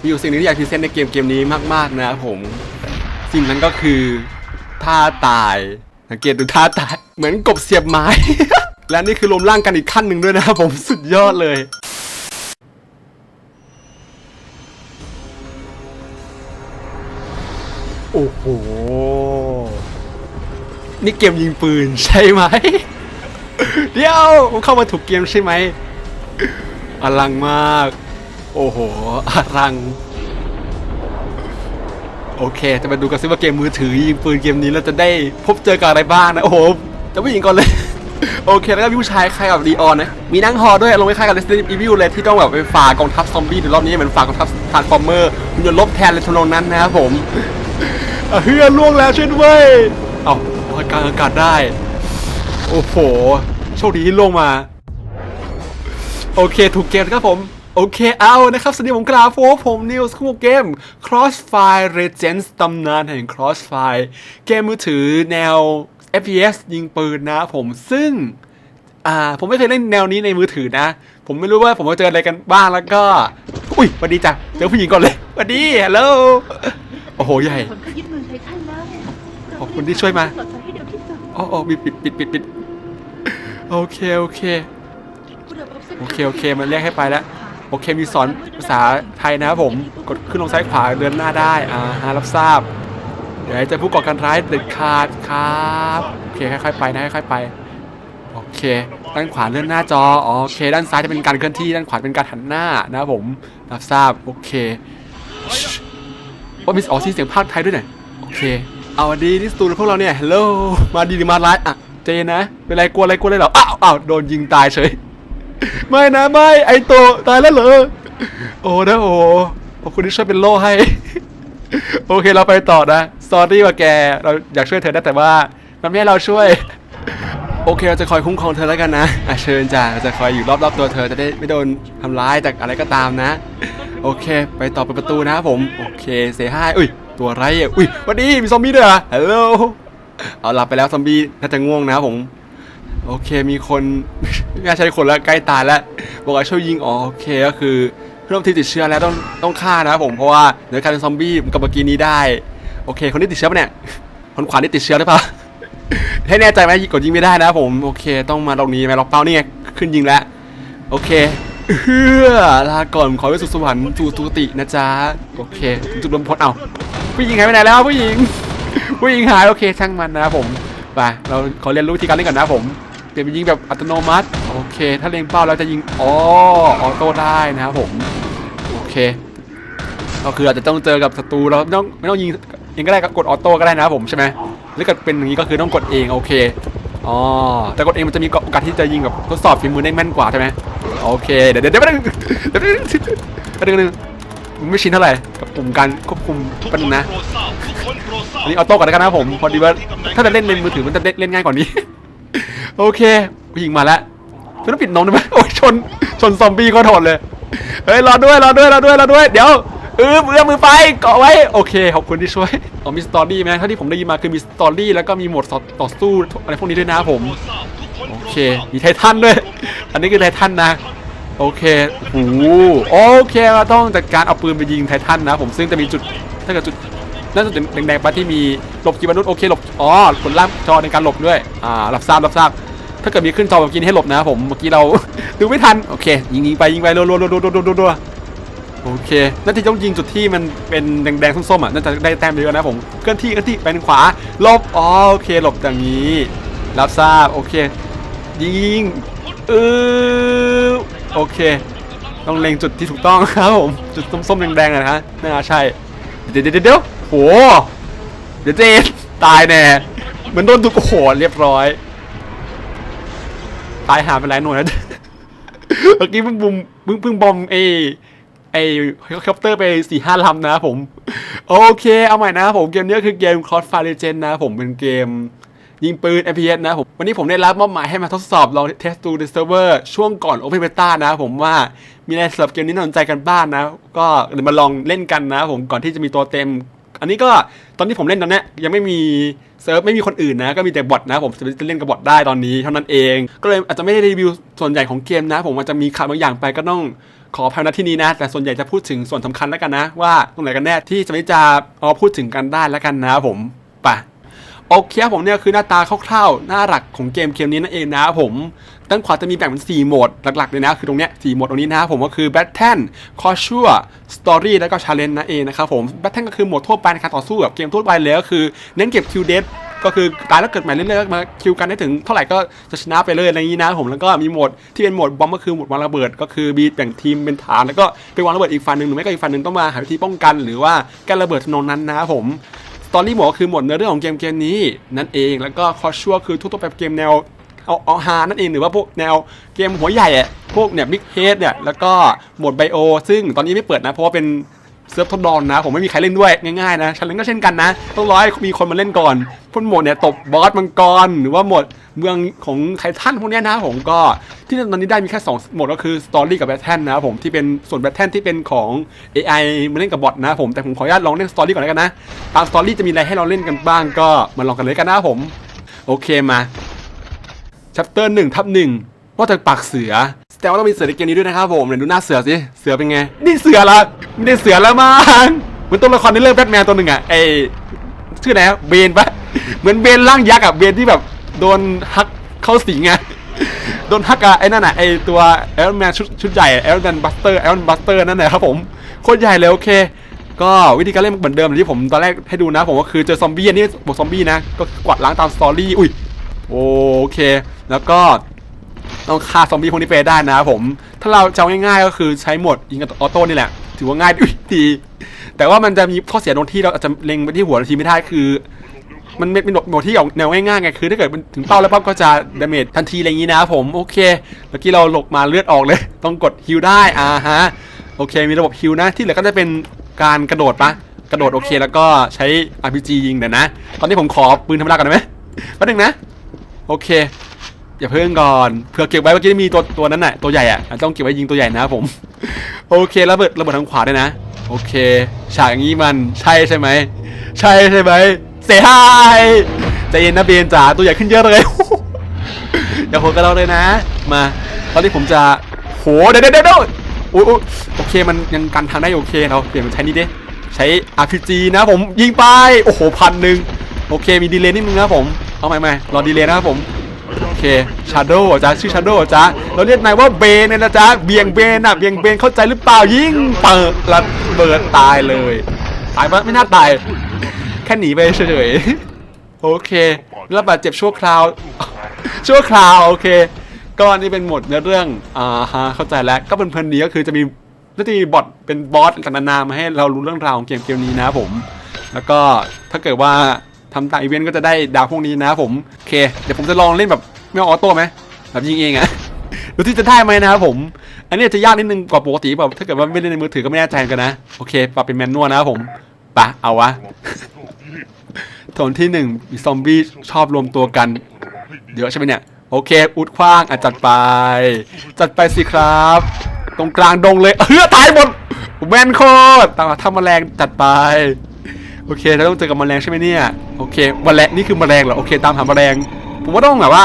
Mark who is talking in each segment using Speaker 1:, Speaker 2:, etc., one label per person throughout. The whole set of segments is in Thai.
Speaker 1: มีอยู่สิ่งหนึงที่อยากพรีเซนต์ในเกมเกมนี้มากๆนะครับผม สิ่งนั้นก็คือท่าตายสังเกตดูท่าตาย เหมือนกบเสียบไม้ และนี่คือรวมร่างกันอีกขั้นหนึ่งด้วยนะครับผมสุดยอดเลยโอ้โห นี่เกมยิงปืนใช่ไหม เดี๋ยวเข้ามาถูกเกมใช่ไหม อลังมาก โอ้โหอลัง โอเค จะมาดูกันซิว่าเกมมือถือยิงปืนเกมนี้เราจะได้พบเจอกับอะไรบ้างนะ โอ้โห จะผู้หญิงก่อนเลย โอเค แล้วก็มีผู้ชายคล้ายกับดีออนนะ มีนั่งฮอด้วย ลงไปคล้ายกับ Resident Evil เลยที่ต้องแบบไปฝ่ากองทัพซอมบี้ในรอบนี้เหมือนฝ่ากองทัพทานส์ฟอร์เมอร์มันจะลบแทนเลยทนองนั้นนะครับผมอะเฮือล่วงแล้วช่วยด้วยเอาลอยกลางอากาศได้ โอ้โห โชคดีที่ล่วงมา โอเค ถูกเกมครับผม โอเคเอานะครับ สวัสดีผมกราฟโฟผมนิวส์คู่เกม Crossfire Legends ตำนานแห่ง Crossfire เกมมือถือแนว FPS ยิงปืนนะผมซึ่ง อ่า ผมไม่เคยเล่นแนวนี้ในมือถือนะ ผมไม่รู้ว่าผมจะเจออะไรกันบ้างแล้วก็ อุ้ยสวัสดีจ้ะเจอผู้หญิงก่อนเลยสวัสดีฮัลโหลโอ้โหใหญ่
Speaker 2: ผลก็ยึดเมืองไททันแล้ว
Speaker 1: ขอบคุณที่ช่วยมา
Speaker 2: อ๋
Speaker 1: ออ๋อมีปิดปิดปิดปิดโอเคโอเคโอเคโอเคมันเรียกให้ไปแล้ว โอเคมีสอนภาษาไทยนะครับผมกดขึ้นลงซ้ายขวาเดินหน้าได้อ่าฮะรับทราบเดี๋ยวจะผู้ก่อการร้ายเด็ดขาดครับโอเคค่อยๆไปนะค่อยๆไปโอเค ด้านขวาเลื่อนหน้าจอโอเค ด้านซ้ายจะเป็นการเคลื่อนที่ด้านขวาเป็นการหันหน้านะครับผมรับทราบโอเคว่ามีออซีเสียงภาคไทยด้วยเนี่ยโอเค เอาดีที่สตูดิโอพวกเราเนี่ยฮัลโหลมาดีหรือมาร้ายอะเจนนะเป็นไรกลัวอะไรกลัวอะไรเหรออ้าวอ้าวโดนยิงตายเฉย ไม่นะไม่ไอโตตายแล้วเหรอโอ้นะโอ้ขอบคุณที่ช่วยเป็นโล่ให้ โอเคเราไปต่อนะสอรี่ว่าแก เราอยากช่วยเธอนะแต่ว่ามันไม่ให้เราช่วย โอเคเราจะคอยคุ้มครองเธอแล้วกันนะอะเชิญจ้าเราจะคอยอยู่รอบๆตัวเธอจะได้ไม่โดนทำร้ายจากอะไรก็ตามนะ โอเค ไปต่อไปประตูนะครับผม โอเคเซฮายอุ้ยตัวไรอะอุ้ยสวันนี้มีซอมบี้ด้วยเหรอฮัลโหลเอาหลับไปแล้วซอมบี้น่าจะง่วงนะครับผม โอเคมีคนไม่ใช่คนแล้วใกล้ตายแล้วบอกว่าช่วยยิงอ๋อโอเคก็คือเริ่มที่ติดเชื้อแล้วต้องต้องฆ่านะผมเพราะว่าเดี๋ยวกลายเป็นซอมบี้กับเมื่อกี้นี้ได้โอเค คนที่ติดเชื้อปะเนี่ยคนขวานี่ติดเชื้อหรือเปล่าให้แน่ใจไหมกดยิงไม่ได้นะผมโอเค ต้องมาตรงนี้ไหมล็อกเป้านี่ไงขึ้นยิงแล้วโอเคเฮือลาก่อนขอไปสุขสวรรค์จูตุตินะจ๊ะโอเคจุดรวมพลเอาผู้หญิงหายไปไหนแล้วผู้หญิงผู้หญิงหายโอเคช่างมันนะผมไปเราขอเรียนรู้วิธีการเล่นก่อนนะผม ลี่ยนเป็นยิงแบบอัตโนมัติ โอเค ถ้าเล็งเป้าเราจะยิงอ๋อออโต้ได้นะครับผม โอเค ก็คืออาจจะต้องเจอกับศัตรูเราไม่ต้องไม่ต้องยิงยิงก็ได้ก็กดออโต้ก็ได้นะครับผมใช่ไหมหรือเกิดเป็นอย่างนี้ก็คือต้องกดเองโอเคอ๋อแต่กดเองมันจะมีโอกาสที่จะยิงกับทดสอบฝีมือได้แม่นกว่าใช่ไหมโอเค เดี๋ยวเดี๋ยวเดี๋ยวแป๊บนึงเดี๋ยวเดี๋ยวเดี๋ยวไม่ชินเท่าไหร่กับปุ่มการควบคุมแป๊บนึงนะอันนี้ออโต้ก่อนแล้วกันนะครับผมพอดีว่าถ้าจะเล่นในมือถือมันจะเล่นง่ายกว่านี้ โอเคผู้หญิงมาแล้วฉันต้องปิดนมได้ไหมโอ้ยชนชนซอมบี้ก็ถอดเลยเฮ้ยรอด้วยรอด้วยรอด้วยรอด้วย เดี๋ยวเออเอื้อมมือไปเกาะไว้โอเคขอบคุณที่ช่วยอ๋อมีสตอรี่ไหมเท่าที่ผมได้ยินมาคือมีสตอรี่แล้วก็มีโหมดต่อสู้อะไรพวกนี้ด้วยนะผมโอเคมีไททันด้วย อันนี้คือไททันนะโอเคโอ้โหโอเคเราต้องจัดการเอาปืนไปยิงไททันนะผมซึ่งจะมีจุดถ้าเกิดจุด นั่นจุดแดงๆปะที่มีหลบกีบมนุษย์โอเคหลบอ๋อผลล่างจอในการหลบด้วยอ่ารับทราบรับทราบถ้าเกิดมีขึ้นจอแบบกินให้หลบนะผมเมื่อกี้เราดูไม่ทันโอเคยิงยิงไปยิงไปรัวรัวรัวรัวรัวรัวโอเคน่าจะต้องยิงจุดที่มันเป็นแดงๆส้มๆอะน่าจะได้แต้มเยอะนะผมเคลื่อนที่เคลื่อนที่ไปทางขวาหลบอ๋อโอเคหลบอย่างนี้รับทราบโอเค ยิงเออโอเค ต้องเล็งจุดที่ถูกต้องครับผมจุดส้มๆแดงๆนะฮะน่าใช่เดี๋ยวเดี๋ยวเดี๋ยว โห เดี๋ยวเจนตายแน่เหมือนโดนทุกโอ้โหเรียบร้อย ตายหาไปหลายหน่วยแล้วเมื่อกี้เพิ่งบุมเพิ่งเพิ่งบอมไอไอเฮลิคอปเตอร์ไปสี่ห้าลำนะผม โอเค เอาใหม่นะครับผมเกมนี้คือเกม Crossfire Legend นะผมเป็นเกมยิงปืน FPS นะผม วันนี้ผมได้รับมอบหมายให้มาทดสอบลองเทสดูในเซิร์ฟเวอร์ช่วงก่อน Open Beta นะผมว่ามีอะไรสำหรับเกมนี้น่าสนใจกันบ้างนะ ก็เดี๋ยวมาลองเล่นกันนะผมก่อนที่จะมีตัวเต็ม อันนี้ก็ตอนที่ผมเล่นตอนนี้ยังไม่มีเซิร์ฟไม่มีคนอื่นนะ ก็มีแต่บอทนะผมจะเล่นกับบอทได้ตอนนี้เท่านั้นเอง ก็เลยอาจจะไม่ได้รีวิวส่วนใหญ่ของเกมนะ ผมอาจจะมีขาดบางอย่างไปก็ต้องขออภัยณที่นี้นะ แต่ส่วนใหญ่จะพูดถึงส่วนสำคัญแล้วกันนะ ว่าตรงไหนกันแน่ที่จะไม่จะเอาพูดถึงกันได้แล้วกันนะผมไป โอเคครับผมเนี่ยคือหน้าตาคร่าวๆ หน้าหลักของเกมเกมนี้นั่นเองนะครับผมด้านขวาจะมีแบ่งเป็น 4 โหมดหลักๆเลยนะ คือตรงเนี้ย4โหมดตรงนี้นะครับผมก็คือ Battle c a s u a l Story แล้วก็ Challenge นั่นเองนะครับผม Battle ก็คือโหมดทั่วไปในการต่อสู้แบบเกมทั่วไปเลยก็คือเน้นเก็บคิวเดก็คือตายแล้วเกิดใหม่เรื่อยๆมาคิวกันได้ถึงเท่าไหร่ก็จะชนะไปเลยอะไรอย่างนี้นะผมแล้วก็มีโหมดที่เป็นโหมดบอมก็คือโหมดวางระเบิด ก็คือมีแบ่งทีมเป็นฐานแล้วก็ไปวางระเบิดอีกฝั่งหนึ่งหรือไม่ก็อีกฝั่งหนึ่งต้องมาหาวิธีป้องกัน หรือว่าแก้ระเบิดถนนนั้นนะผม สตอรี่หมอคือหมดเนื้อเรื่องของเกมเกมนี้นั่นเองแล้วก็คอชัวคือทุกตัวแบบเกมแนวเอาเอาฮานั่นเองหรือว่าพวกแนวเกมหัวใหญ่อะพวกเนี่ยบิ๊กเฮดเนี่ยแล้วก็หมดไบโอ ซึ่งตอนนี้ไม่เปิดนะเพราะว่าเป็น เซิร์ฟทดลองนะ ผมไม่มีใครเล่นด้วยง่ายๆนะฉันเล่นก็เช่นกันนะ ต้องรอให้มีคนมาเล่นก่อนพวกหมดเนี่ยตบบอสมังกรหรือว่าหมดเมืองของไททันพวกนี้นะผมก็ที่ตอนนี้ได้มีแค่สองหมดก็คือสตอรี่กับแบทเทิลนะผมที่เป็นส่วนแบทเทิลที่เป็นของ AI มาเล่นกับบอทนะผมแต่ผมขออนุญาตลองเล่นสตอรี่ก่อนแล้วกันนะตามสตอรี่จะมีอะไรให้เราเล่นกันบ้างก็มาลองกันเลยกันนะผม โอเคมาชัปเตอร์หนึ่งทับหนึ่ง ว่าจากปากเสือแสดงว่าต้องมีเสือในเกมนี้ด้วยนะครับผมเดี๋ยวดูหน้าเสือสิเสือเป็นไง นี่เสือละไม่ได้เสือแล้วมั้งเหมือนตัวละครในเรื่องแบทแมนตัวหนึ่งอะไอชื่ออะไรนะเบนปะเหมือนเบนร่างยักษ์อะเบนที่แบบโดนฮักเข้าสิงอะโดนฮักอะไอ้นั่นอะไอตัวไอรอนแมนชุดชุดใหญ่ไอรอนแมนบัสเตอร์ไอรอนบัสเตอร์นั่นแหละครับผมโคตรใหญ่เลยโอเค ก็วิธีการเล่นเหมือนเดิมที่ผมตอนแรกให้ดูนะ ผมก็คือเจอซอมบี้อันนี้บวกซอมบี้นะก็กวาดล้างตามสตอรี่อุ้ยโอเค แล้วก็ ต้องฆ่าซอมบี้พวกนี้ไปได้นะครับผม ถ้าเราจะง่ายๆก็คือใช้โหมดยิงกับออโต้นี่แหละ ถือว่าง่ายอุ้ยดี แต่ว่ามันจะมีข้อเสียตรงที่เราอาจจะเล็งไปที่หัวทีไม่ได้คือ มันเป็นโหมดที่ออกแนวง่ายๆไงคือ ถ้าเกิดมันถึงเป้าแล้วปั๊บก็จะดาเมจทันทีอะไรอย่างนี้นะครับผมโอเคเมื่อกี้เราหลบมาเลือดออกเลย ต้องกดฮิลได้อ่าฮะโอเค มีระบบฮิลนะที่เหลือก็จะเป็นการกระโดดปะกระโดดโอเคแล้วก็ใช้ RPG ยิงเดี๋ยวนะ ตอนนี้ผมขอปืนธรรมดาก่อนได้ไหมแป๊บนึงนะ โอเค อย่าเพิ่งก่อนเผื่อเก็บไว้เมื่อกี้มีตัวตัวนั้นน่ะตัวใหญ่อะจะต้องเก็บไว้ยิงตัวใหญ่นะครับผม โอเคระเบิดระเบิดทางขวาด้วยนะ โอเค ฉากอย่างนี้มันใช่ใช่ไหมใช่ใช่ไหมเซฮายใจเย็นนะเบนจ๋าตัวใหญ่ขึ้นเยอะเลยอย่าโหดกับเราเลยนะ มาตอนนี้ผมจะโหเดี๋ยวเดี๋ยวเดี๋ยวโอุ๊ยโอเคมันยังกันทางได้โอเคเราเปลี่ยนเป็นใช้นี่ดิใช้ RPG นะผมยิงไปโอ้โหพันหนึ่งโอเคมีดีเลย์นิดนึงนะผมเอาใหม่ใหม่รอดีเลย์นะครับผม ชาโดจ้าชื่อชาโดจ้าเราเรียกนายว่าเบนเนี่ยนะจ๊ะเบียงเบนอะเบียงเบนเข้าใจหรือเปล่ายิ่งเปิดระเบิดตายเลยตายปะไม่น่าตายแค่หนีไปเฉยๆโอเครับบาดเจ็บชั่วคราว ชั่วคราวโอเคก็นี่เป็นหมดเนื้อเรื่องอ่าฮะเข้าใจแล้วก็เป็นเพลินนี้ก็คือจะมีน่าจะมีบอทเป็นบอสต่างๆนานามาให้เรารู้เรื่องราวของเกมเกมนี้นะผม แล้วก็ถ้าเกิดว่าทำตามอีเวนต์ก็จะได้ดาวพวกนี้นะผม โอเค เดี๋ยวผมจะลองเล่นแบบ ไม่เอาออโต้ไหมแบบยิงเองอะดูที่จะได้ไหมนะครับผม อันนี้จะยากนิดนึงกว่าปกติแบบถ้าเกิดว่าไม่เล่นในมือถือก็ไม่แน่ใจกันนะ โอเคปรับเป็นแมนนวลนะครับผมไปะเอาวะโถนที่หนึ่งมีซอมบี้ชอบรวมตัวกัน เยอะใช่ไหมเนี่ย โอเค อุดคว้างอะจัดไป จัดไปสิครับ ตรงกลางดงเลยเฮ้ยตายหมดแมนโคตรตามทำแมลงจัดไป โอเคเราต้องเจอกับแมลงใช่ไหมเนี่ย โอเคแมลงนี่คือแมลงเหรอ โอเค ตามหาแมลง ผมว่าต้องแบบว่า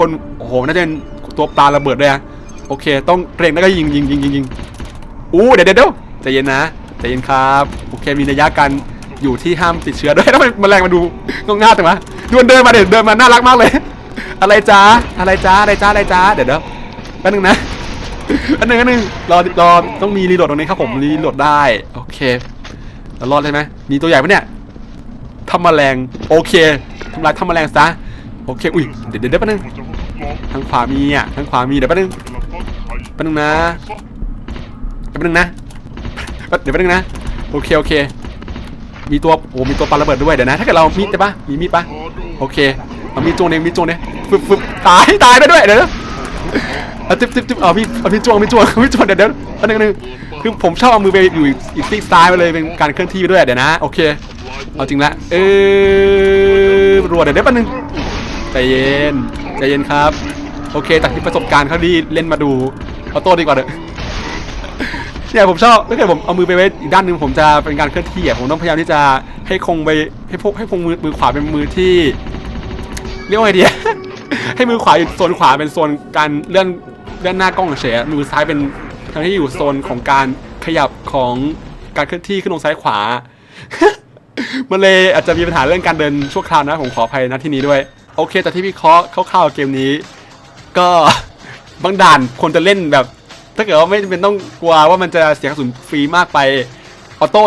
Speaker 1: คนโอ้โหน่าจะเป็นตัวปลาระเบิดด้วยนะโอเค ต้องเร่งแล้วก็ยิงยิงยิงยิงยิงอู้เดี๋ยวเดี๋ยวเดี๋ยวใจเย็นนะใจเย็นครับโอเคมีระยะกันอยู่ที่ห้ามติดเชื้อด้วยแล้วมันแมลงมาดูงงง่าจังวะดูมันเดินมาเดี๋ยวเดินมาน่ารักมากเลย อะไรจ้าอะไรจ้าอะไรจ้าอะไรจ้าเดี๋ยวเดี๋ยวแป๊บนึงนะอันหนึ่งอันหนึ่งรอรอต้องมีรีโหลดตรงนี้ครับผมรีโหลดได้โอเคแล้วรอดใช่ไหมมีตัวใหญ่ปะเนี่ยทำแมลงโอเคทำลายทำแมลงซะโอเคอุ้ยเดี๋ยวเดี๋ยวเดี๋ยวแป๊บนึง ทางขวามีอะทางขวามีเดี๋ยวแป๊บนึงแป๊บนึงนะแป๊บนึงนะเดี๋ยวแป๊บนึงนะโอเคโอเค มีตัวโอ้มีตัวปาระเบิดด้วยเดี๋ยวนะ ถ้าเกิดเรามีดใช่ปะมีมีดปะโอเคเอามีดจวงเองมีดจวงเองฟึบฟึบตายตายได้ด้วยเดี๋ยวนะเอาจิ๊บจิ๊บจิ๊บเอาพี่เอาพี่จ้วงพี่จ้วงพี่จ้วงเดี๋ยวเดี๋ยวอันนึงนนึงคือผมชอบเอามือไปอยู่อีกอีกซีกซ้ายไปเลยเป็นการเคลื่อนที่ไปด้วยเดี๋ยวนะโอเคเอาจริงละเออรัวเดี๋ยวเดี๋ยวแป๊บนึงใจเย็น ใจเย็นครับ โอเค จากที่ประสบการณ์เขาดีเล่นมาดูเอาโต้ดีกว่าเด้อเนี่ยผมชอบถ้าเกิดผมเอามือไปไว้อีกด้านหนึ่งผมจะเป็นการเคลื่อนที่อะผมต้องพยายามที่จะให้คงไปให้พกให้คงมือมือขวาเป็นมือที่ เรียกว่าไงดีให้มือขวาอยู่โซนขวาเป็นโซนการเลื่อนเลื่อนหน้ากล้องเฉยมือซ้ายเป็นทางที่อยู่โซนของการขยับของการเคลื่อนที่ขึ้นลงซ้ายขวามันเลยอาจจะมีปัญหาเรื่องการเดินชั่วคราวนะผมขออภัยนะที่นี้ด้วย โอเคแต่ที่วิเคาะคร่าวๆเกมนี้ ก็บางด่านคนจะเล่นแบบ ถ้าเกิดว่าไม่จำเป็นต้องกลัวว่ามันจะเสียกระสุนฟรีมากไปออโต้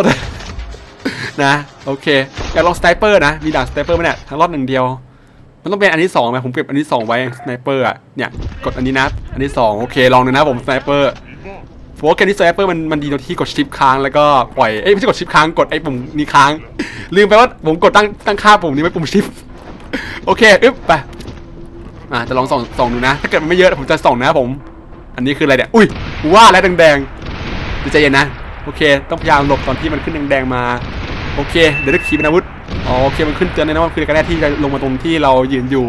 Speaker 1: นะโอเคอยากลองสไนเปอร์นะมีด่านสไนเปอร์ไหมเนี่ยทั้งรอบหนึ่งเดียวมันต้องเป็นอันที่สองไหมผมเก็บอันที่สองไว้สไนเปอร์อะเนี่ยกดอันนี้นะอันที่สองโอเคลองดูนะผมสไนเปอร์ผมว่าเกมนี้สไนเปอร์มันมันดีตรงที่กดชิปค้างแล้วก็ปล่อยเอ้ยไม่ใช่กดชิปค้างกดไอ้ปุ่มนี้ค้าง ลืมไปว่าผมกดตั้งตั้งค่าปุ่มนี้ไว้ปุ่มชิป โอเคอึ๊บไปอะจะลองส่องส่องดูนะ ถ้าเกิดมันไม่เยอะผมจะส่องนะผม อันนี้คืออะไรเนี่ยอุ้ยว่าแล้วแดงๆใจเย็นนะโอเค ต้องพยายามหลบตอนที่มันขึ้นแดงๆมา โอเค เดี๋ยวจะขี่เป็นอาวุธอ๋อโอเคมันขึ้นเตือนเลยนะว่าคือการแรกที่จะลงมาตรงที่เรายืนอยู่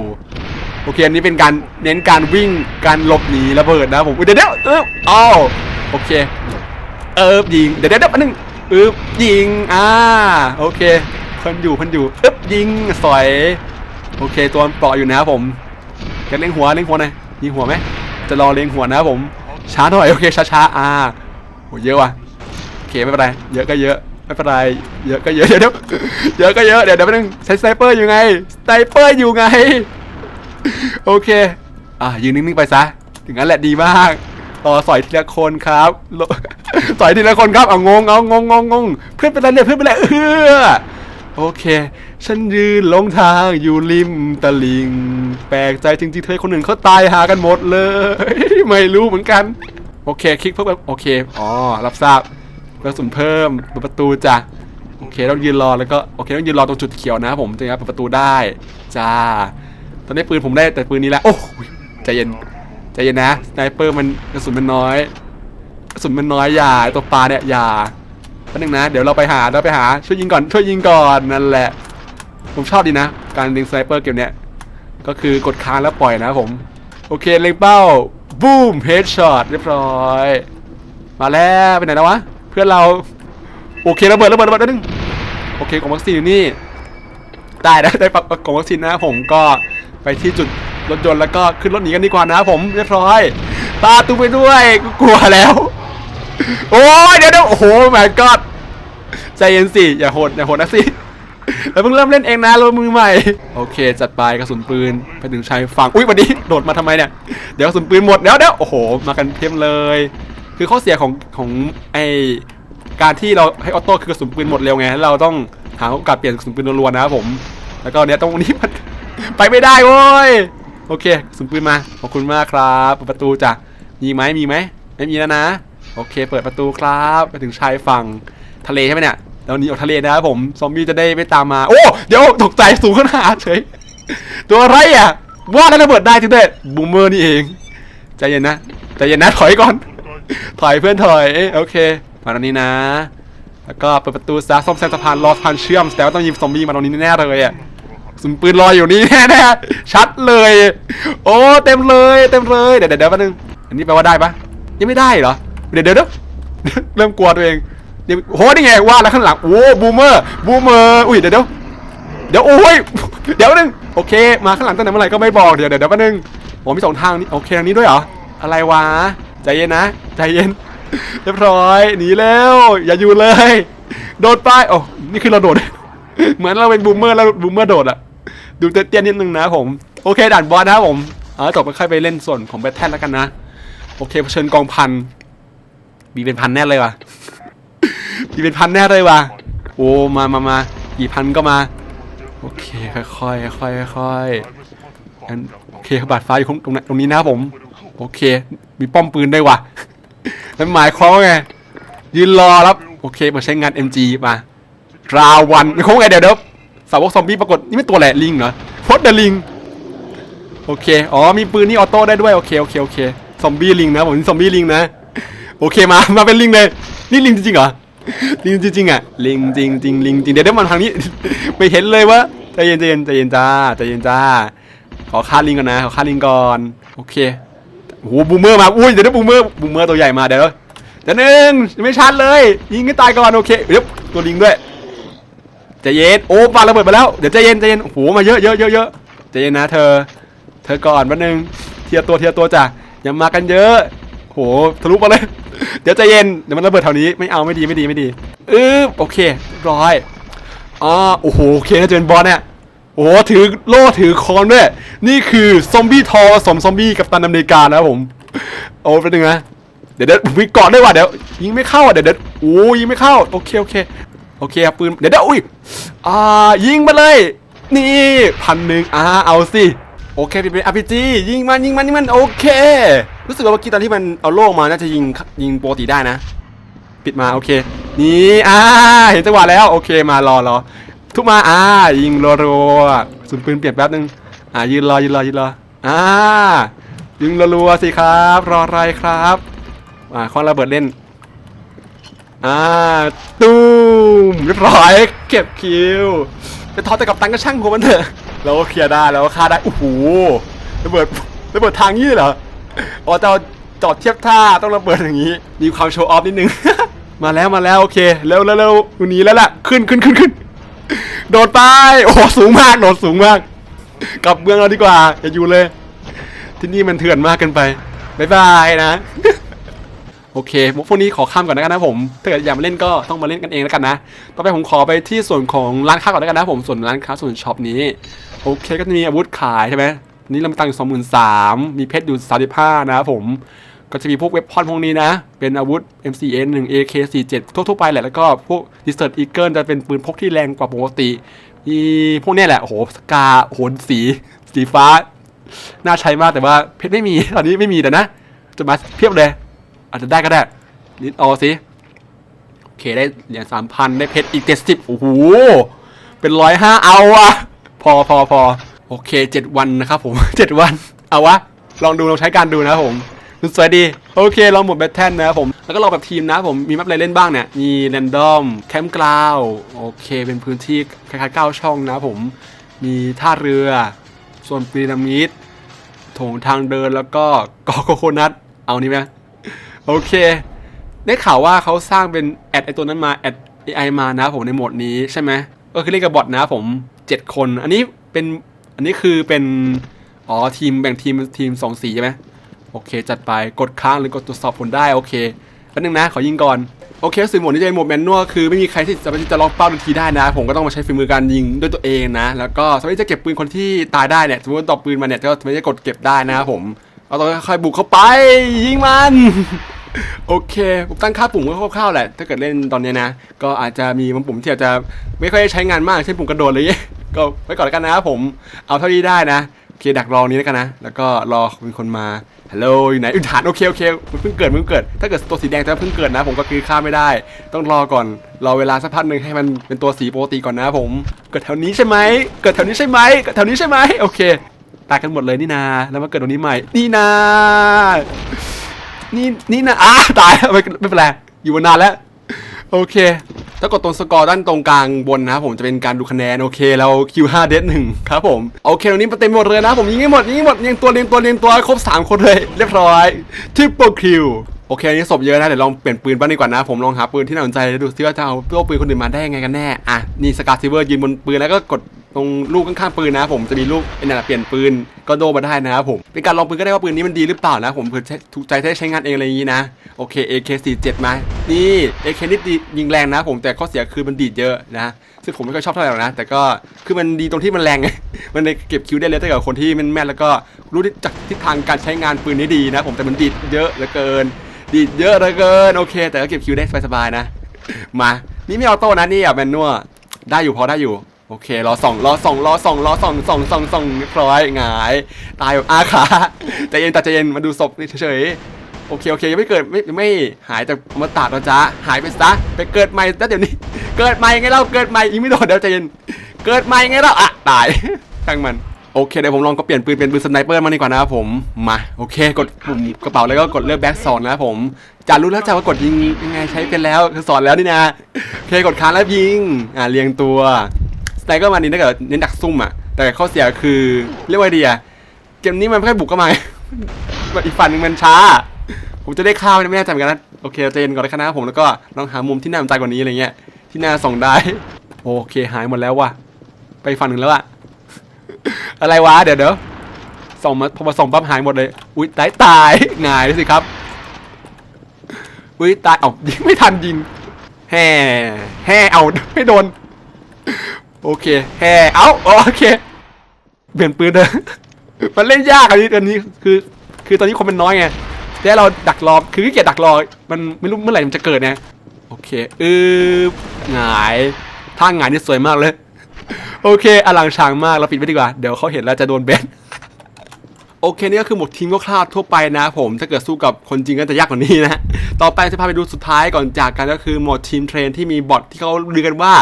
Speaker 1: โอเคอันนี้เป็นการเน้นการวิ่งการหลบหนีระเบิดนะผมเดี๋ยวเดี๋ยวเอออ้าวโอเคเออยิงเดี๋ยวเดี๋ยวอันนึงอึบยิงอ่าโอเคเพิ่นอยู่เพิ่นอยู่อึบยิงสอย โอเคตัวเปราะอยู่นะครับผมจะเล็งหัวเล็งหัวหน่อยยิงหัวไหมจะรอเล็งหัวนะครับผมช้าหน่อยโอเคช้าๆอ่าโหเยอะว่ะโอเคไม่เป็นไรเยอะก็เยอะไม่เป็นไรเยอะก็เยอะเดี๋ยวเดี๋ยวยอะก็เยอะเดี๋ยวเดี๋ยวแป๊บนึงใช้สไนเปอร์อยู่ไงสไนเปอร์อยู่ไงโอเคอะยืนนิ่งๆไปซะถึงนั้นแหละดีมากต่อสอยทีละคนครับสอยทีละคนครับเอางงเอางงงงงเพื่อนเป็นไรเนี่ยเพื่อนเป็นไรเออโอเค ฉันยืนหลงทางอยู่ริมตลิง แปลกใจจริงๆเธอคนอื่นเขาตายหากันหมดเลย ไม่รู้เหมือนกัน โอเค คลิกเพิ่มโอเค อ๋อ รับทราบกระสุนเพิ่มเปิดประตูจ้ะ โอเคต้องยืนรอแล้วก็โอเคต้องยืนรอตรงจุดเขียวนะผมจะเปิดประตูได้จ้า ตอนนี้ปืนผมได้แต่ปืนนี้แล้วโอ้ใจเย็นใจเย็นนะสไนเปอร์มันกระสุนมันน้อยกระสุนมันน้อยอย่าตัวปลาเนี่ยอย่าแป๊บนึงนะ เดี๋ยวเราไปหาเราไปหาช่วยยิงก่อนช่วยยิงก่อนนั่นแหละ ผมชอบดีนะ การยิงสไนเปอร์เกมเนี้ย ก็คือกดค้างแล้วปล่อยนะผม โอเคเล็งเป้า บูมเฮดช็อตเรียบร้อย มาแล้วไปไหนแล้ววะ เพื่อนเรา โอเคระเบิดระเบิดระเบิดนึงโอเคกล่องวัคซีนอยู่นี่ ได้ได้ได้ปักกล่องวัคซีนนะผมก็ไปที่จุดรถยนต์แล้วก็ขึ้นรถหนีกันดีกว่านะผมเรียบร้อย ตาตุ้ไปด้วยกลัวแล้ว โอ้ยเดี๋ยวเดี๋ยวโอ้โห my god ใจเย็นสิอย่าโหดอย่าโหดนะสิ แล้วเพิ่งเริ่มเล่นเองนะเรามือใหม่โอเค จัดไปกระสุนปืนไปถึงชายฝั่งอุ้ยวันนี้โดดมาทำไมเนี่ยเดี๋ยวกระสุนปืนหมดเดี๋ยวเดี๋ยวโอ้โห มากันเพียมเลย คือข้อเสียของของไอการที่เราให้ออโต้คือกระสุนปืนหมดเร็วไงเราต้องหาโอกาสเปลี่ยนกระสุนปืนรัวๆนะครับผม แล้วก็เนี้ยตรงนี้มันไปไม่ได้โว้ยโอเคกระสุนปืนมาขอบคุณมากครับเปิดประตูจ้ะมีไหมมีไหมไม่มีแล้วนะ โอเค เปิดประตูครับไปถึงชายฝั่งทะเลใช่ไหมเนี่ย แล้วหนีออกทะเลนะครับผมซอมบี้จะได้ไม่ตามมา โอ้เดี๋ยวตกใจสูงขึ้นหาเฉยตัวอะไรอะว่าแล้วระเบิดได้จริงด้วยบูมเมอร์นี่เองใจเย็นนะใจเย็นนะถอยก่อน ถอยเพื่อนถอยโอเคมาตรงนี้นะ แล้วก็เปิดประตูซะซ่อมแซมสะพานรอสะพานเชื่อมแต่ว่าต้องยิงซอมบี้มาตรงนี้แน่เลยอะสุนปืนลอยอยู่นี่แน่ๆชัดเลย โอ้เต็มเลยเต็มเลยเดี๋ยวเดี๋ยวแป๊บนึงอันนี้แปลว่าได้ปะยังไม่ได้เหรอเดี๋ยวเดี๋ยวเดี๋ยวเริ่มกลัวตัวเอง เดี๋ยวโหนี่ไงว่าแล้วข้างหลังโอ้บูมเมอร์บูมเมอร์อุ้ยเดี๋ยวเดี๋ยวเดี๋ยวโอ้ยเดี๋ยวนึงโอเค มาข้างหลังตั้งแต่เมื่อไหร่ก็ไม่บอกเดี๋ยวเดี๋ยวเดี๋ยวแป๊บนึงผมมีสองทางนี่โอเคทางนี้ด้วยเหรออะไรวะใจเย็นนะใจเย็นเรียบร้อยหนีแล้วอย่าอยู่เลย โดดไปโอ้นี่คือเราโดด เหมือนเราเป็นบูมเมอร์แล้วบูมเมอร์โดดอะดูเตี้ยๆนิดนึงนะผมโอเคด่านบอสนะผมเออจบไปค่อยไปเล่นส่วนของแบทเทิลแล้วกันนะโอเคเผชิญกองพันมีเป็นพันแน่เลยว่ะ มีเป็นพันแน่เลยว่ะโอ้มามามากี่พันก็มาโอเคค่อยๆค่อยๆค่อยๆงั้นโอเคบาดฟ้าอยู่ตรงนั้นตรงนี้นะครับผม โอเค มีป้อมปืนได้ว่ะนั่นหมายความว่าไงยืนรอรับโอเคมาใช้งาน MG มาราวันไม่คงไงเดี๋ยวเดี๋ยวสาวกซอมบี้ปรากฏนี่ไม่ตัวแหละลิงเหรอพดเดลิงโอเคอ๋อมีปืนนี่ออโต้ได้ด้วยโอเคโอเคโอเคซอมบี้ลิงนะผมนี่ซอมบี้ลิงนะโอเคมามาเป็นลิงเลยนี่ลิงจริงๆเหรอ ลิงจริงๆอะลิงจริงจริงลิงจริงเดี๋ยวเดี๋ยวมันทางนี้ ไม่เห็นเลยวะใจเย็นใจเย็นใจเย็นจ้าใจเย็นจ้า ขอฆ่าลิงก่อนนะขอฆ่าลิงก่อนโอเคโอ้หบูมเมอร์มาอุ้ยเดี๋ยวนะบูมเมอร์บูมเมอร์ตัวใหญ่มาเดี๋ยวเดี๋ยวหนึ่งยังไม่ชัดเลยยิงให้ตายก่อนโอเคเดี๋ยวตัวลิงด้วยใจเย็นโอ้ปาระเบิดมาแล้วเดี๋ยวใจเย็นใจเย็นโอ้โหมาเยอะเยอะเยอะเยอะใจเย็นนะเธอ เธอก่อนแป๊บนึงเทียตัวเทียตัวจ้ะอย่ามากันเยอะ โหทะลุมาเลย เดี๋ยวใจเย็น เดี๋ยวมันระเบิดแถวนี้ไม่เอาไม่ดีไม่ดีไม่ดีเออโอเคร้อยอ่าโอ้โหโอเคน่าจะเป็นบอสเนี่ยโอ้โหถือโล่ถือคอนด้วย นี่คือซอมบี้ทอสมซอมบี้กับตันอเมริกานะครับผมโอ้เป็นยังไงเดี๋ยวเดี๋ยวผมมีเกาะด้วยว่ะเดี๋ยวยิงไม่เข้าอะเดี๋ยวเดี๋ยวโอ้ยิงไม่เข้าโอเคโอเคโอเคครับปืนเดี๋ยวเดี๋ยวอุ้ยอ่ายิงมาเลย นี่พันหนึ่งอ่าเอาสิ โอเคเป็น RPG ยิงมันยิงมันยิงมันโอเค รู้สึกว่าเมื่อกี้ตอนที่มันเอาโล่มาน่าจะยิงยิงโปกติได้นะ ปิดมาโอเค นี่อ่าเห็นจังหวะแล้วโอเคมารอรอทุกมาอ่ายิงรัวๆสุนปืนเปลี่ยนแป๊บนึงอ่ายืนรอยืนรอยืนรออ่ายิงรัวๆสิครับ รออะไรครับอ่าคอนระเบิดเล่นอ่าตูมเรียบร้อยเก็บคิวจะทอแต่กับตังก็ช่างหัวมันเถอะ เราก็เคลียร์ได้เราก็ฆ่าได้โอ้โหระเบิดระเบิดทางนี้เหรออ๋อจะเอาจอดเทียบท่าต้องระเบิดอย่างนี้ มีความโชว์ออฟนิดนึง มาแล้วมาแล้วโอเคเร็วเร็วเร็วอยู่นี้แล้วล่ะขึ้นขึ้นขึ้นขึ้นโดดไปโอ้สูงมากโดดสูงมาก กลับเมืองเราดีกว่าอย่าอยู่เลย ที่นี่มันเถื่อนมากเกินไปบายบายนะ โอเคพวกนี้ขอข้ามก่อนแล้วกันนะผมถ้าเกิดอยากมาเล่นก็ต้องมาเล่นกันเองแล้วกันนะ ต่อไปผมขอไปที่ส่วนของร้านค้าก่อนแล้วกันนะผมส่วนร้านค้าส่วนช็อปนี้ โอเคก็จะมีอาวุธขายใช่ไหมนี่เราตังค์สองหมื่นสามมีเพชรอยู่สามสิบห้านะครับผมก็จะมีพวกเว็บพอนพวกนี้นะ เป็นอาวุธ MCN 1 AK47 ทั่วๆไปแหละ แล้วก็พวก Desert Eagle จะเป็นปืนพกที่แรงกว่าปกติ มีพวกนี้แหละ โอ้โห สกาโอ้โหสี สีฟ้า น่าใช้มากแต่ว่าเพชรไม่มี ตอนนี้ไม่มีแต่นะ จะมาเพียบเลย อาจจะได้ก็ได้นิดออสิ โอเคได้เหรียญสามพันได้เพชรอีกเจ็ดสิบโอ้โห เป็นร้อยห้าเอาอะ พอพอพอโอเคเจ็ดวันนะครับผมเจ็ดวัน เอาวะ ลองดูลองใช้การดูนะครับผมสวยดี โอเค ลองหมดแบทเทิลนะครับผม แล้วก็ลองแบบทีมนะผมมีแมปอะไรเล่นบ้างเนี่ย มีแรนดอมแคมป์กราวโอเค เป็นพื้นที่คล้ายๆเก้าช่องนะผม มีท่าเรือส่วนพีระมิดโถงทางเดินแล้วก็กอโคโคนัทเอานี่ไหมโอเค ได้ข่าวว่าเขาสร้างเป็นแอดไอตัวนั้นมาแอด AI มานะผมในโหมดนี้ใช่ไหมก็คือเล่นกับบอทนะครั บผม7คน อันนี้เป็นอันนี้คือเป็น อ๋อ ทีมแบ่งทีมเป็นทีม2สีใช่ไหมโอเค จัดไปกดค้างหรือกดตรวจสอบผลได้โอเคแป๊บนึงนะขอยิงก่อนโอเคสื่อหมดนี้จะเป็นหมดแมนนวลคือไม่มีใครที่จะไปจะล็อกเป้าทันทีได้นะ ผมก็ต้องมาใช้ฝีมือการยิงด้วยตัวเองนะ แล้วก็สามารถจะเก็บปืนคนที่ตายได้เนี่ยสมมติว่าตบปืนมาเนี่ยก็สามารถที่จะกดเก็บได้นะครับผมเราต้องค่อยบุกเข้าไปยิงมัน โอเคผมตั้งค่าปุ่มไว้คร่าวๆแหละ ถ้าเกิดเล่นตอนเนี้ยนะ ก็อาจจะมีบางปุ่มที่อาจจะไม่ค่อยได้ใช้งานมากเช่นปุ่มกระโดดอะไรอย่างเงี้ย ก็ไว้ก่อนแล้วกันนะครับผมเอาเท่าที่ได้นะโอเคดักรอนี้แล้วกันนะ แล้วก็รอมีคนมาฮัลโหลอยู่ไหนอุยฐานโอเคโอเคมันเพิ่งเกิดมันเพิ่งเกิด ถ้าเกิดตัวสีแดงจะเพิ่งเกิดนะ ผมก็คือฆ่าไม่ได้ ต้องรอก่อนรอเวลาสักพักหนึ่งให้มันเป็นตัวสีปกติก่อนนะผมเกิดแถวนี้ใช่ไหมเกิดแถวนี้ใช่ไหมเกิดแถวนี้ใช่ไหมโอเคตายกันหมดเลยนี่นา แล้วมาเกิดตรงนี้ใหม่ นี่นา นี่นี่นะอะตายไม่ไม่เป็นไรอยู่มานานแล้ว โอเค ถ้ากดตรงสกอร์ด้านตรงกลางบนนะครับผมจะเป็นการดูคะแนนโอเคเรา Q5 เดหนึ่งครับผมโอเคตรงนี้เต็มหมดเลยนะผมยิงให้หมดยิงให้หมดยิงตัวเรียงตัวเรียงตัวครบ 3 คนเลยเรียบร้อยทริปเปิลคิว เคอันนี้ศพเยอะนะเดี๋ยวลองเปลี่ยนปืนบ้างดีกว่านะ ผมลองหาปืนที่น่าสนใจแล้วดูซิว่าจะเอาตัวปืนคนอื่นมาได้ยังไงกันแน่อะนี่สกาซิเวอร์ยืนบนปืนแล้วก็กดตรงลูกข้างๆปืนนะผมจะมีลูกไอ้นั่นนะเปลี่ยนปืนก็โดมาได้นะครับผมเป็นการลองปืนก็ได้ว่าปืนนี้มันดีหรือเปล่านะ ผมเผื่อใช้ถูกใจใช้ใช้งานเองอะไรอย่างนี้นะโอเค AK47 มานี่ AK นี่ดียิงแรงนะ ผมแต่ข้อเสียคือมันดีดเยอะนะซึ่งผมไม่ค่อยชอบเท่าไหร่หรอกนะ แต่ก็คือมันดีตรงที่มันแรงไงมันเก็บคิวได้เลยถ้าเกิดคนที่มันแม่นแล้วก็รู้จักทิศทางการใช้งานปืนนี้ดีนะ ผมแต่มันดีดเยอะเหลือเกิน ดีดเยอะเหลือเกินโอเค แต่ก็เก็บคิวได้สบายๆนะ มานี่ไม่ออโต้นะนี่อะแมนนวลได้อยู่พอได้อยู่โอเครอส่องรอส่องรอส่องรอส่องส่องส่องส่องเรียบร้อยหงายตายแบบอาขาใจเย็นแต่ใจเย็นมาดูศพนี่เฉยๆโอเคโอเคยังไม่เกิดไม่ไม่หายจากมาตาเราจ้าหายไปซะไปเกิดใหม่แล้วเดี๋ยวนี้ เกิดใหม่ไงเราเกิดใหม่ยิงไม่โดนเดี๋ยวใจเย็นเกิดใหม่ไงเราอะตายช่างมัน โอเคเดี๋ยวผมลองก็เปลี่ยนปืนเป็นปืนสไนเปอร์มาดีกว่านะครับผมมาโอเค กดปุ่มกระเป๋าแล้วก็กดเลือกแบ็กสองนะครับผมจารู้แล้วจ้าว่ากดยิงยังไงใช้เป็นแล้วสอนแล้วนี่นะโอเคกดค้างแล้วยิงอ่าเรียงตัวสไนเปอร์มานี่ถ้าเกิดเน้นดักซุ่มอะแต่ข้อเสียคือเรียกว่าไงดีอะเกมนี้มันไม่ค่อยบุกเข้ามาอีกฝั่งหนึงมันช้า ผมจะได้ข้าวไม่แน่ใจเหมือนกันนะโอเคใจเย็นก่อนเลยนะครับผมแล้วก็ลองหามุมที่น่าสนใจกว่านี้อะไรเงี้ยที่น่าส่องได้ โอเคหายหมดแล้วว่ะไปฝั่งหนึ่งแล้วอะ อะไรวะเดี๋ยวเดี๋ยวส่งมาพอมาส่งปั๊บหายหมดเลย อุ้ยตายตายงายสิครับ อุ้ยตายเอ้ายิงไม่ทันยิงแห่แห่เอาไม่โดน โอเคแห่เอ้าโอเค เปลี่ยนปืนเลยมันเล่นยากอันนี้อันนี้คือ คือตอนนี้คนมันน้อยไงแต่เราดักรอคือขี้เกียจดักรอมันไม่รู้เมื่อไหร่มันจะเกิดไงโอเคอือหงายท่าหงายนี่สวยมากเลย โอเคอลังช้างมากเราปิดไว้ดีกว่า เดี๋ยวเขาเห็นแล้วจะโดนแบนโอเคนี่ก็คือหมดทีมคร่าวทั่วไปนะผม ถ้าเกิดสู้กับคนจริงก็จะยากกว่านี้นะ ต่อไปจะพาไปดูสุดท้ายก่อนจากกันก็คือหมดทีมเทรนที่มีบอทที่เขาลือกันว่า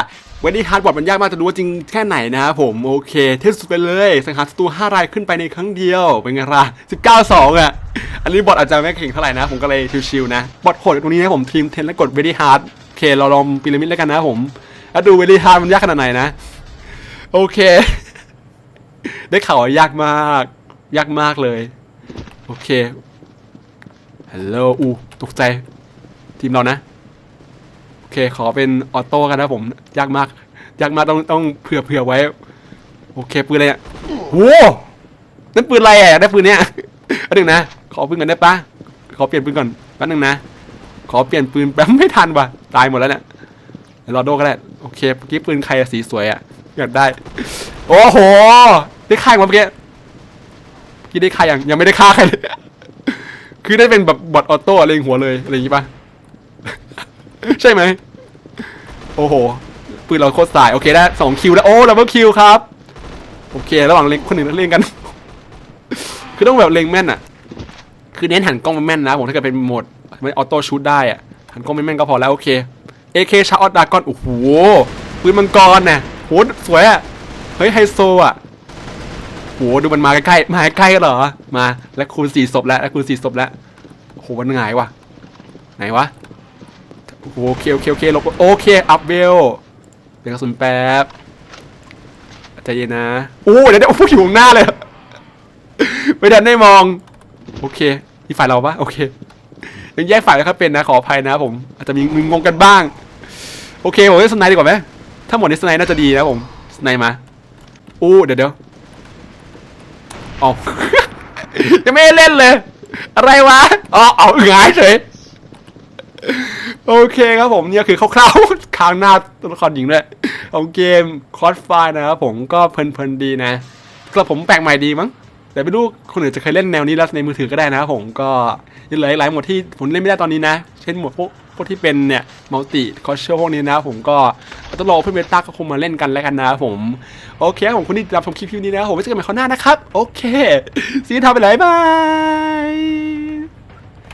Speaker 1: เวนดี้ฮาร์ดบอทมันยากมากจะรู้ว่าจริงแค่ไหนนะผมโอเคเทสสุดไปเลย สังหารศัตรู5รายขึ้นไปในครั้งเดียว เป็นไงล่ะ19 2 อะ อันนี้บอทอาจจะไม่เก่งเท่าไหร่นะ ผมก็เลยชิวๆนะ บอทโหดตรงนี้นะผมทีมเทนแล้วกดเวนดี้ฮาร์ดโอเคเราลองพีระมิดแล้วกันนะผมแล้วดูเวนดี้ฮาร์ดมันยากขนาดไหนนะ โอเค ได้ข่าวยากมาก ยากมากเลย โอเคฮัลโหลอูตกใจ ทีมเรานะ โอเค ขอเป็นออโต้กันนะผม ยากมาก ยากมากต้องต้องเผื่อเผื่อไว้ โอเค ปืนอะไรอะโว้นั่นปืนอะไรอะอยากได้ปืนเนี้ยอันหนึ่งนะ ขอปืนก่อนได้ปะขอเปลี่ยนปืนก่อนแป๊บนึงนะ ขอเปลี่ยนปืนแป๊บไม่ทันว่ะ ตายหมดแล้วเนี่ยรอโดก็ได้ โอเคเมื่อกี้ปืนใครสีสวยอะ อยากได้ โอ้โห ได้ค่ายมาเมื่อกี้กี้ได้ค่ายยังยังไม่ได้ค่าใครเลยคือได้เป็นแบบบอทออโต้อะไรหัวเลยอะไรอย่างงี้ปะใช่ไหมโอ้โหปืนเราโคตรสายโอเคได้สองคิวแล้วโอ้ดับเบิลคิวครับ โอเค ระหว่างเล็งคนหนึ่งเล่นกัน คือต้องแบบเล็งแม่นอะ คือเน้นหันกล้องแม่นนะผมถ้าเกิดเป็นโหมดไม่ออโต้ชูตได้อะหันกล้องแม่นก็พอแล้วโอเค AK ชาออดดากอนโอ้โหปืนมังกรน่ะโหสวยอะ เฮ้ยไฮโซอะโหดูมันมาใกล้ๆมาใกล้กันเหรอ มาแล้วคูณสี่ศพแล้วแล้วคูณสี่ศพแล้วโหมันหงายวะไหนวะโอ้โหโอเคโอเคโอเคลบโอเคอัพเวลเดี๋ยวกระสุนแป๊บใจเย็นนะโอ้เดี๋ยวเดี๋ยวโอ้โหอยู่ข้างหน้าเลยไม่ทันได้มอง โอเคนี่ฝ่ายเราปะโอเคยังแยกฝ่ายนะครับเป็นนะขออภัยนะผม อาจจะมีมึงงงกันบ้าง โอเคผมเล่นสไนด์ดีกว่าไหม ถ้าหมดนี้สไนน่าจะดีนะผมสไนมาอู้เดี๋ยวเดี๋ยวอ๋อยังไม่เล่นเลย อะไรวะอ๋อเอาหงายเฉยโอเคครับผมนี่คือคร่าวๆค้างหน้าตัวละครหญิงด้วยของเกมคอร์สไฟนะครับผมก็เพลินๆดีนะสำหรับผมแปลกใหม่ดีมั้งแต่ไม่รู้คนอื่นจะเคยเล่นแนวนี้แล้วในมือถือก็ได้นะครับผมก็ยังเหลือหลายหมดที่ผมเล่นไม่ได้ตอนนี้นะ เช่นหมดพวก พวกที่เป็นเนี่ยมัลติคอร์เชอร์พวกนี้นะผมก็ต้องรอเพื่อนเบต้าก็คงมาเล่นกันแล้วกันนะผมโอเคผมคุณที่รับชมคลิปนี้นะผมไว้เจอกันใหม่คราวหน้านะครับ โอเค ซีทำไปเลยบาย